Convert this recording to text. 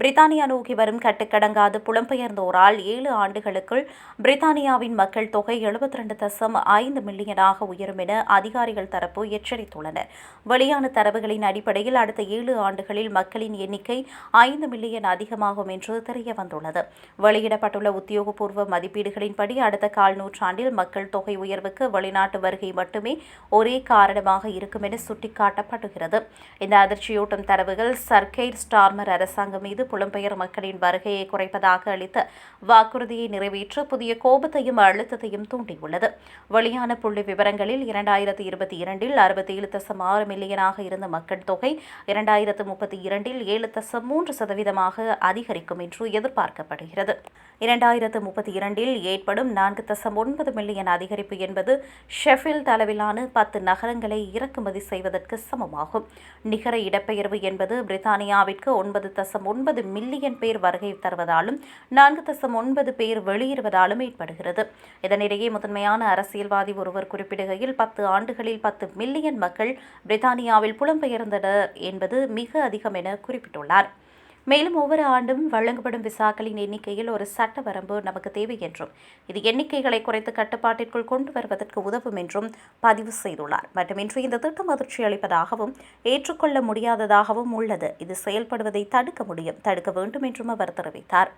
பிரித்தானியா நோக்கி வரும் கட்டுக்கடங்காத புலம்பெயர்ந்தோரால் ஏழு ஆண்டுகளுக்குள் பிரித்தானியாவின் மக்கள் தொகை எழுபத்தி ரெண்டு தசம் ஐந்து மில்லியனாக உயரும் என அதிகாரிகள் தரப்பு எச்சரித்துள்ளனர். வெளியான தரவுகளின் அடிப்படையில் அடுத்த ஏழு ஆண்டுகளில் மக்களின் எண்ணிக்கை ஐந்து மில்லியன் அதிகமாகும் என்று தெரிய வந்துள்ளது வெளியிடப்பட்டுள்ள உத்தியோகபூர்வ மதிப்பீடுகளின்படி அடுத்த கால் நூற்றாண்டில் மக்கள் தொகை உயர்வுக்கு வெளிநாட்டு வருகை மட்டுமே ஒரே காரணமாக இருக்கும் என சுட்டிக்காட்டப்படுகிறது. இந்த அதிர்ச்சியூட்டும் தரவுகள் சர்க்கெய்ட் ஸ்டார்மர் அரசாங்கம் மீது புலம்பெயர் மக்களின் வருகையை குறைப்பதாக அளித்த வாக்குறுதியை நிறைவேற்ற புதிய கோபத்தையும் அழுத்தத்தையும் தூண்டியுள்ளது. வெளியான புள்ளி விவரங்களில் இரண்டாயிரத்தி இருபத்தி இரண்டில் அறுபத்தி ஏழு தசம் ஆறு மில்லியனாக இருந்த மக்கள் தொகை இரண்டாயிரத்து முப்பத்தி இரண்டில் ஏழு தசம் மூன்று சதவீதமாக அதிகரிக்கும் என்று எதிர்பார்க்கப்படுகிறது. இரண்டாயிரத்து முப்பத்தி இரண்டில் ஏற்படும் நான்கு தசம் ஒன்பது மில்லியன் அதிகரிப்பு என்பது ஷெஃபில் அளவிலான பத்து நகரங்களை இறக்குமதி செய்வதற்கு சமமாகும். நிகர இடப்பெயர்வு என்பது பிரித்தானியாவிற்கு ஒன்பது தசம் ஒன்பது மில்லியன் பேர் வருகை தருவதாலும் நான்கு தசம் ஒன்பது பேர் வெளியேறுவதாலும் ஏற்படுகிறது. இதனிடையே முதன்மையான அரசியல்வாதி ஒருவர் குறிப்பிடுகையில் பத்து ஆண்டுகளில் பத்து மில்லியன் மக்கள் பிரித்தானியாவில் புலம்பெயர்ந்தனர் என்பது மிக அதிகம் என குறிப்பிட்டுள்ளார். மேலும் ஒவ்வொரு ஆண்டும் வழங்கப்படும் விசாக்களின் எண்ணிக்கையில் ஒரு சட்ட வரம்பு நமக்கு தேவை என்றும் இது எண்ணிக்கைகளை குறைத்து கட்டுப்பாட்டிற்குள் கொண்டு வருவதற்கு உதவும் என்றும் பதிவு செய்துள்ளார். மட்டுமின்றி இந்த திட்டம் அதிர்ச்சி அளிப்பதாகவும் ஏற்றுக்கொள்ள முடியாததாகவும் உள்ளது. இது செயல்படுவதை தடுக்க முடியும் தடுக்க வேண்டும் என்றும் அவர் தெரிவித்தார்.